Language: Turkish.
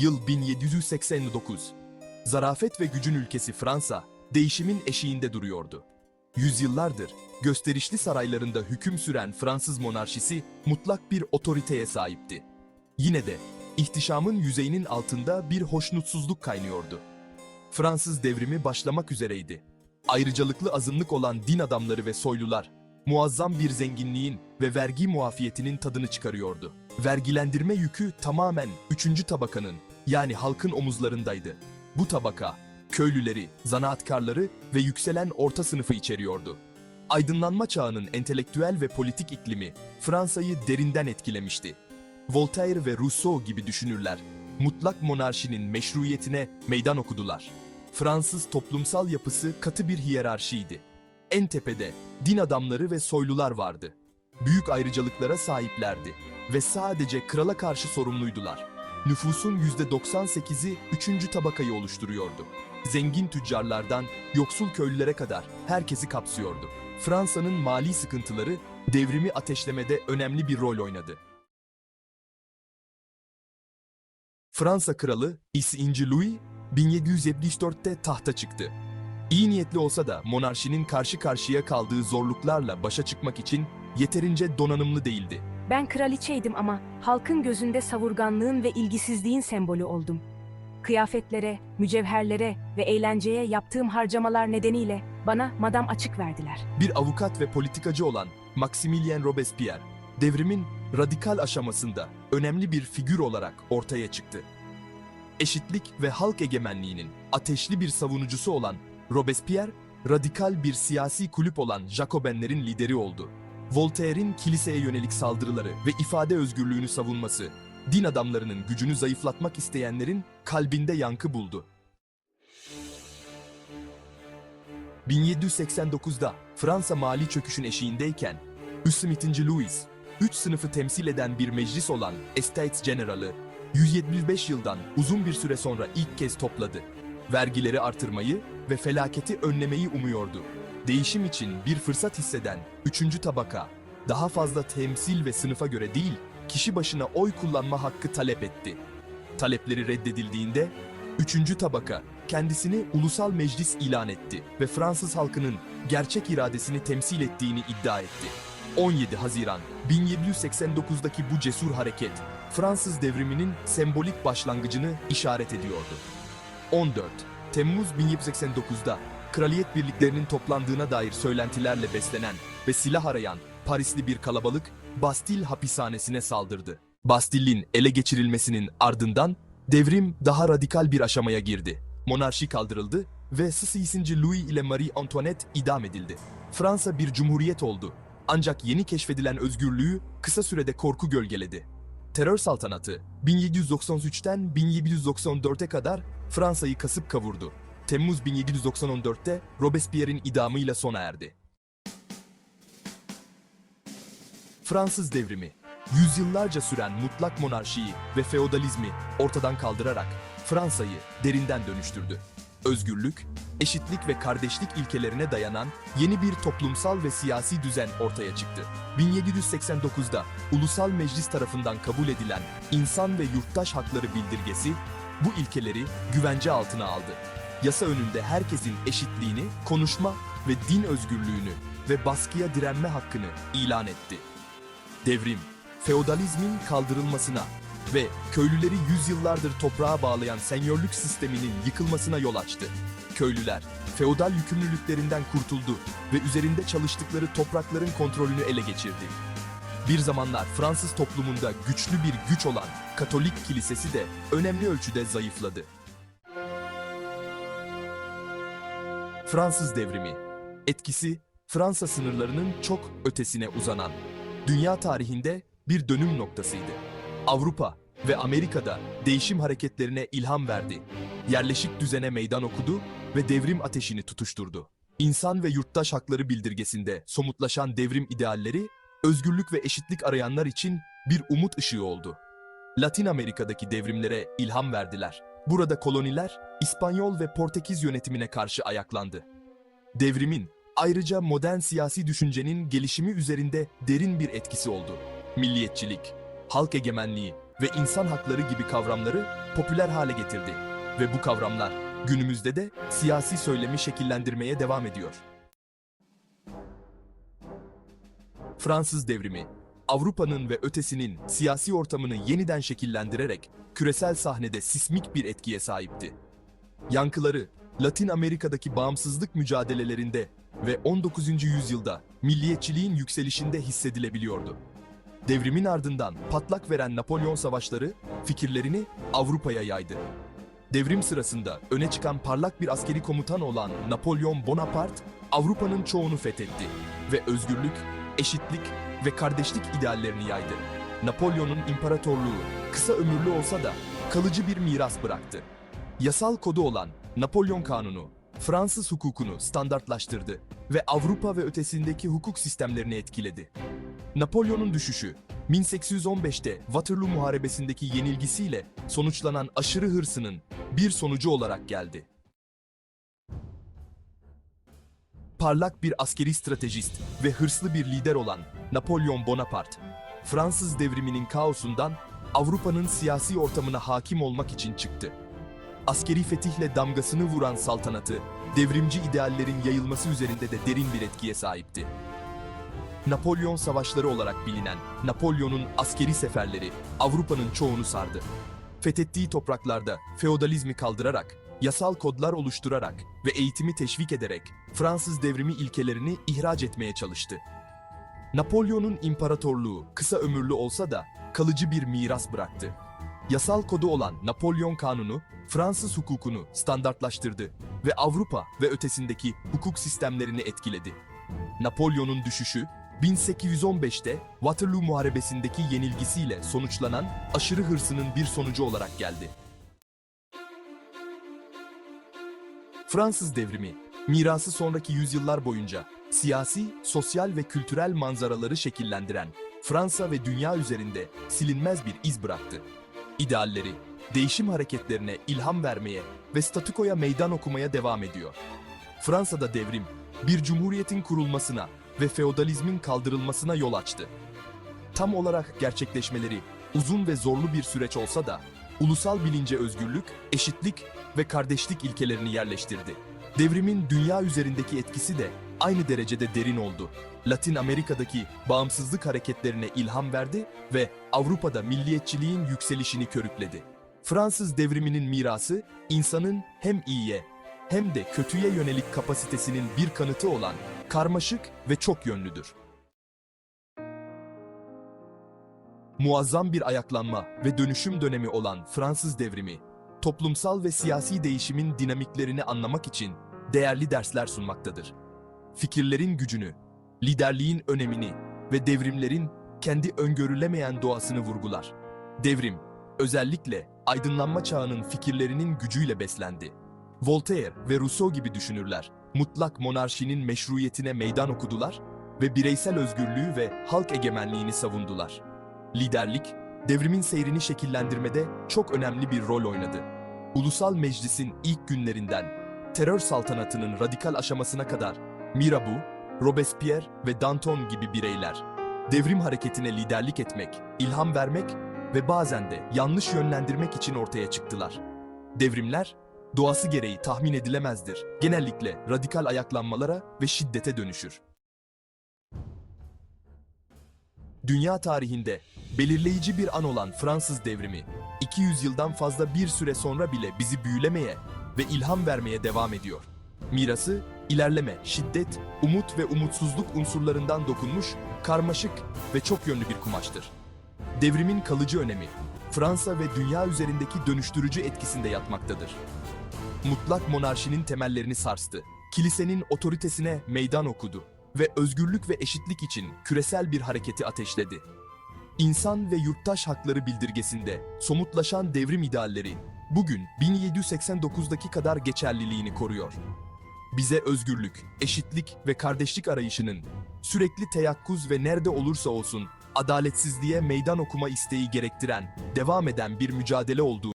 Yıl 1789. Zarafet ve gücün ülkesi Fransa, değişimin eşiğinde duruyordu. Yüzyıllardır gösterişli saraylarında hüküm süren Fransız monarşisi mutlak bir otoriteye sahipti. Yine de ihtişamın yüzeyinin altında bir hoşnutsuzluk kaynıyordu. Fransız devrimi başlamak üzereydi. Ayrıcalıklı azınlık olan din adamları ve soylular, muazzam bir zenginliğin ve vergi muafiyetinin tadını çıkarıyordu. Vergilendirme yükü tamamen üçüncü tabakanın, yani halkın omuzlarındaydı. Bu tabaka, köylüleri, zanaatkarları ve yükselen orta sınıfı içeriyordu. Aydınlanma çağının entelektüel ve politik iklimi Fransa'yı derinden etkilemişti. Voltaire ve Rousseau gibi düşünürler, mutlak monarşinin meşruiyetine meydan okudular. Fransız toplumsal yapısı katı bir hiyerarşiydi. En tepede din adamları ve soylular vardı. Büyük ayrıcalıklara sahiplerdi ve sadece krala karşı sorumluydular. Nüfusun %98'i üçüncü tabakayı oluşturuyordu. Zengin tüccarlardan yoksul köylülere kadar herkesi kapsıyordu. Fransa'nın mali sıkıntıları devrimi ateşlemede önemli bir rol oynadı. Fransa kralı İs. Louis 1774'te tahta çıktı. İyi niyetli olsa da monarşinin karşı karşıya kaldığı zorluklarla başa çıkmak için yeterince donanımlı değildi. Ben kraliçeydim ama halkın gözünde savurganlığın ve ilgisizliğin sembolü oldum. Kıyafetlere, mücevherlere ve eğlenceye yaptığım harcamalar nedeniyle bana madam açık verdiler. Bir avukat ve politikacı olan Maximilien Robespierre, devrimin radikal aşamasında önemli bir figür olarak ortaya çıktı. Eşitlik ve halk egemenliğinin ateşli bir savunucusu olan Robespierre, radikal bir siyasi kulüp olan Jacobenlerin lideri oldu. Voltaire'in kiliseye yönelik saldırıları ve ifade özgürlüğünü savunması, din adamlarının gücünü zayıflatmak isteyenlerin kalbinde yankı buldu. 1789'da Fransa mali çöküşün eşiğindeyken, üssü mitinci Louis, üç sınıfı temsil eden bir meclis olan Estates General'ı 175 yıldan uzun bir süre sonra ilk kez topladı. Vergileri artırmayı ve felaketi önlemeyi umuyordu. Değişim için bir fırsat hisseden üçüncü tabaka, daha fazla temsil ve sınıfa göre değil, kişi başına oy kullanma hakkı talep etti. Talepleri reddedildiğinde, üçüncü tabaka kendisini ulusal meclis ilan etti ve Fransız halkının gerçek iradesini temsil ettiğini iddia etti. 17 Haziran 1789'daki bu cesur hareket, Fransız devriminin sembolik başlangıcını işaret ediyordu. 14 Temmuz 1789'da kraliyet birliklerinin toplandığına dair söylentilerle beslenen ve silah arayan Parisli bir kalabalık Bastil hapishanesine saldırdı. Bastille'in ele geçirilmesinin ardından devrim daha radikal bir aşamaya girdi. Monarşi kaldırıldı ve Sisi Louis ile Marie Antoinette idam edildi. Fransa bir cumhuriyet oldu. Ancak yeni keşfedilen özgürlüğü kısa sürede korku gölgeledi. Terör saltanatı 1793'ten 1794'e kadar Fransa'yı kasıp kavurdu. Temmuz 1794'te Robespierre'in idamıyla sona erdi. Fransız devrimi, yüzyıllarca süren mutlak monarşiyi ve feodalizmi ortadan kaldırarak Fransa'yı derinden dönüştürdü. Özgürlük, eşitlik ve kardeşlik ilkelerine dayanan yeni bir toplumsal ve siyasi düzen ortaya çıktı. 1789'da Ulusal Meclis tarafından kabul edilen İnsan ve Yurttaş Hakları Bildirgesi bu ilkeleri güvence altına aldı. Yasa önünde herkesin eşitliğini, konuşma ve din özgürlüğünü ve baskıya direnme hakkını ilan etti. Devrim, feodalizmin kaldırılmasına ve köylüleri yüzyıllardır toprağa bağlayan senyörlük sisteminin yıkılmasına yol açtı. Köylüler, feodal yükümlülüklerinden kurtuldu ve üzerinde çalıştıkları toprakların kontrolünü ele geçirdi. Bir zamanlar Fransız toplumunda güçlü bir güç olan Katolik kilisesi de önemli ölçüde zayıfladı. Fransız devrimi etkisi Fransa sınırlarının çok ötesine uzanan dünya tarihinde bir dönüm noktasıydı. Avrupa ve Amerika'da değişim hareketlerine ilham verdi. Yerleşik düzene meydan okudu ve devrim ateşini tutuşturdu. İnsan ve yurttaş hakları bildirgesinde somutlaşan devrim idealleri özgürlük ve eşitlik arayanlar için bir umut ışığı oldu. Latin Amerika'daki devrimlere ilham verdiler. Burada koloniler İspanyol ve Portekiz yönetimine karşı ayaklandı. Devrimin ayrıca modern siyasi düşüncenin gelişimi üzerinde derin bir etkisi oldu. Milliyetçilik, halk egemenliği ve insan hakları gibi kavramları popüler hale getirdi. Ve bu kavramlar günümüzde de siyasi söylemi şekillendirmeye devam ediyor. Fransız devrimi, Avrupa'nın ve ötesinin siyasi ortamını yeniden şekillendirerek küresel sahnede sismik bir etkiye sahipti. Yankıları Latin Amerika'daki bağımsızlık mücadelelerinde ve 19. yüzyılda milliyetçiliğin yükselişinde hissedilebiliyordu. Devrimin ardından patlak veren Napolyon savaşları fikirlerini Avrupa'ya yaydı. Devrim sırasında öne çıkan parlak bir askeri komutan olan Napolyon Bonaparte, Avrupa'nın çoğunu fethetti ve özgürlük, eşitlik ve kardeşlik ideallerini yaydı. Napolyon'un imparatorluğu kısa ömürlü olsa da kalıcı bir miras bıraktı. Yasal kodu olan Napolyon Kanunu, Fransız hukukunu standartlaştırdı ve Avrupa ve ötesindeki hukuk sistemlerini etkiledi. Napolyon'un düşüşü, 1815'te Waterloo Muharebesi'ndeki yenilgisiyle sonuçlanan aşırı hırsının bir sonucu olarak geldi. Parlak bir askeri stratejist ve hırslı bir lider olan Napolyon Bonaparte, Fransız devriminin kaosundan Avrupa'nın siyasi ortamına hakim olmak için çıktı. Askeri fetihle damgasını vuran saltanatı, devrimci ideallerin yayılması üzerinde de derin bir etkiye sahipti. Napolyon Savaşları olarak bilinen Napolyon'un askeri seferleri Avrupa'nın çoğunu sardı. Fethettiği topraklarda feodalizmi kaldırarak, yasal kodlar oluşturarak ve eğitimi teşvik ederek Fransız devrimi ilkelerini ihraç etmeye çalıştı. Napolyon'un imparatorluğu kısa ömürlü olsa da kalıcı bir miras bıraktı. Yasal kodu olan Napolyon Kanunu, Fransız hukukunu standartlaştırdı ve Avrupa ve ötesindeki hukuk sistemlerini etkiledi. Napolyon'un düşüşü, 1815'te Waterloo Muharebesi'ndeki yenilgisiyle sonuçlanan aşırı hırsının bir sonucu olarak geldi. Fransız devrimi, mirası sonraki yüzyıllar boyunca siyasi, sosyal ve kültürel manzaraları şekillendiren Fransa ve dünya üzerinde silinmez bir iz bıraktı. İdealleri, değişim hareketlerine ilham vermeye ve statükoya meydan okumaya devam ediyor. Fransa'da devrim, bir cumhuriyetin kurulmasına ve feodalizmin kaldırılmasına yol açtı. Tam olarak gerçekleşmeleri uzun ve zorlu bir süreç olsa da ulusal bilince özgürlük, eşitlik ve kardeşlik ilkelerini yerleştirdi. Devrimin dünya üzerindeki etkisi de aynı derecede derin oldu. Latin Amerika'daki bağımsızlık hareketlerine ilham verdi ve Avrupa'da milliyetçiliğin yükselişini körükledi. Fransız devriminin mirası insanın hem iyiye hem de kötüye yönelik kapasitesinin bir kanıtı olan karmaşık ve çok yönlüdür. Muazzam bir ayaklanma ve dönüşüm dönemi olan Fransız devrimi, toplumsal ve siyasi değişimin dinamiklerini anlamak için değerli dersler sunmaktadır. Fikirlerin gücünü, liderliğin önemini ve devrimlerin kendi öngörülemeyen doğasını vurgular. Devrim, özellikle aydınlanma çağının fikirlerinin gücüyle beslendi. Voltaire ve Rousseau gibi düşünürler, mutlak monarşinin meşruiyetine meydan okudular ve bireysel özgürlüğü ve halk egemenliğini savundular. Liderlik, devrimin seyrini şekillendirmede çok önemli bir rol oynadı. Ulusal Meclis'in ilk günlerinden terör saltanatının radikal aşamasına kadar Mirabeau, Robespierre ve Danton gibi bireyler devrim hareketine liderlik etmek, ilham vermek ve bazen de yanlış yönlendirmek için ortaya çıktılar. Devrimler doğası gereği tahmin edilemezdir. Genellikle radikal ayaklanmalara ve şiddete dönüşür. Dünya tarihinde belirleyici bir an olan Fransız devrimi, 200 yıldan fazla bir süre sonra bile bizi büyülemeye ve ilham vermeye devam ediyor. Mirası, ilerleme, şiddet, umut ve umutsuzluk unsurlarından dokunmuş, karmaşık ve çok yönlü bir kumaştır. Devrimin kalıcı önemi, Fransa ve dünya üzerindeki dönüştürücü etkisinde yatmaktadır. Mutlak monarşinin temellerini sarstı, kilisenin otoritesine meydan okudu ve özgürlük ve eşitlik için küresel bir hareketi ateşledi. İnsan ve yurttaş hakları bildirgesinde somutlaşan devrim idealleri bugün 1789'daki kadar geçerliliğini koruyor. Bize özgürlük, eşitlik ve kardeşlik arayışının sürekli teyakkuz ve nerede olursa olsun adaletsizliğe meydan okuma isteği gerektiren, devam eden bir mücadele olduğu